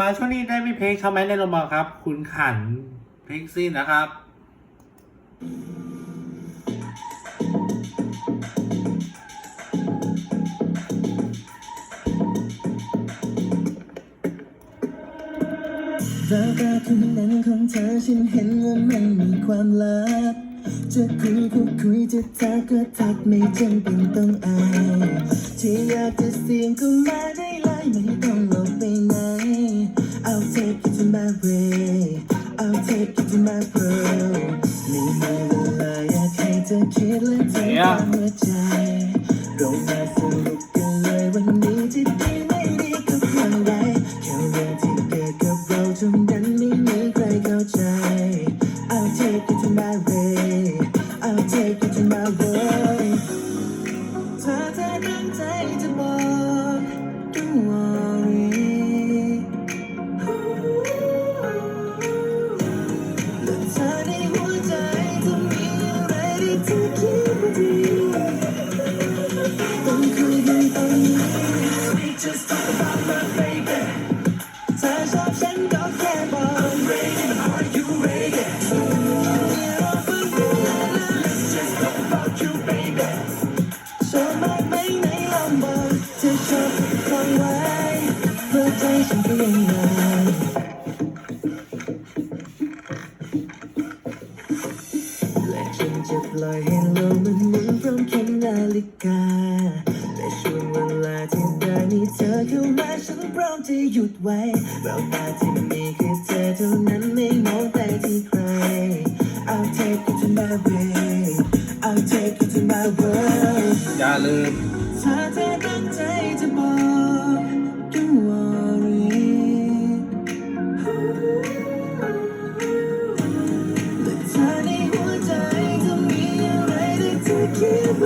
มาช่วงนี้ได้มีเพลงคำแม้ในลมบอลครับ คุณขันเพลงซี่นะครับแววตาทุกนั้นของเธอฉันเห็นว่ามันมีความลับ จะคุยก็คุยจะทักก็ทักไม่จำเป็นต้องอายที่อยากจะเสียงก็มาได้เลย way I'll take you to my world ไม่มีเวลาอยากให้เธอคิดและเธอตามหัวใจเราม ฉันก็ยังไงและฉันจะปล่อยให้โลกมันหมุนพร้อมเข็มนาฬิกาและช่วงเวลาที่ได้มีเธอเข้ามาฉันพร้อมจะหยุดไว้เววตาที่มีคือ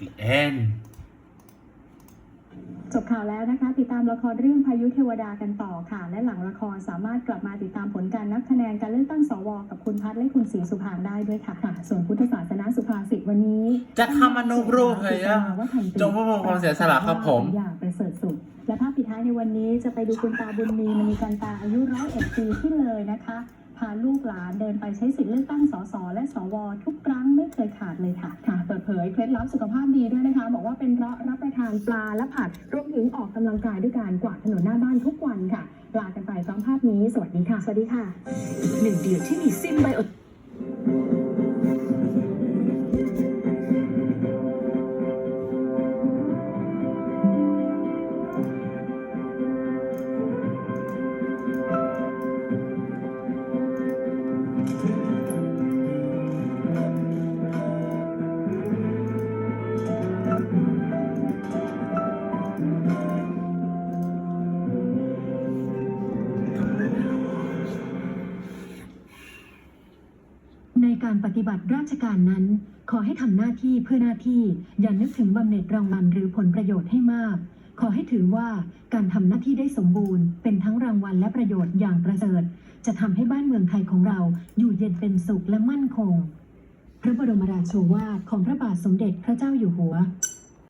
The End จบข่าวแล้วนะคะ ติดตามละครเรื่องพายุเทวดากันต่อค่ะ และหลังละครสามารถกลับมาติดตามผลการนับคะแนนการเลือกตั้งสวกับคุณพัฒน์และคุณศรีสุพางได้ด้วยค่ะค่ะ ส่วนพุทธศาสนาสุภาษิตวันนี้จะทำอนุรูปเลยอะจงพระพงศ์ความเสียสละครับผมอย่างประเสริฐสุด และภาพปิดท้ายในวันนี้จะไปดูคุณตาบุญมีมณีกันตาอายุร้อยเอ็ดปีที่เลยนะคะพาลูกหลานเดินไปใช้สิทธิ์เลือกตั้งสสและสวทุกครั้งไม่เคยขาดเลยค่ะ ค่ะ เปิดเผยเคล็ดลับสุขภาพดีด้วยนะคะ บอกว่าเป็นเพราะรับประทานปลาและผักรวมถึงออกกำลังกายด้วยการกวาดถนนหน้าบ้านทุกวันค่ะลากันไปพร้อมภาพนี้ สวัสดีค่ะ สวัสดีค่ะ หนึ่งเดียวที่มีซิมไบโอ การปฏิบัติราชการนั้น ขอให้ทำหน้าที่เพื่อหน้าที่ อย่านึกถึงบำเหน็จรางวัลหรือผลประโยชน์ให้มาก ขอให้ถือว่าการทำหน้าที่ได้สมบูรณ์ เป็นทั้งรางวัลและประโยชน์อย่างประเสริฐ จะทำให้บ้านเมืองไทยของเราอยู่เย็นเป็นสุขและมั่นคง พระบรมราโชวาทของพระบาทสมเด็จพระเจ้าอยู่หัว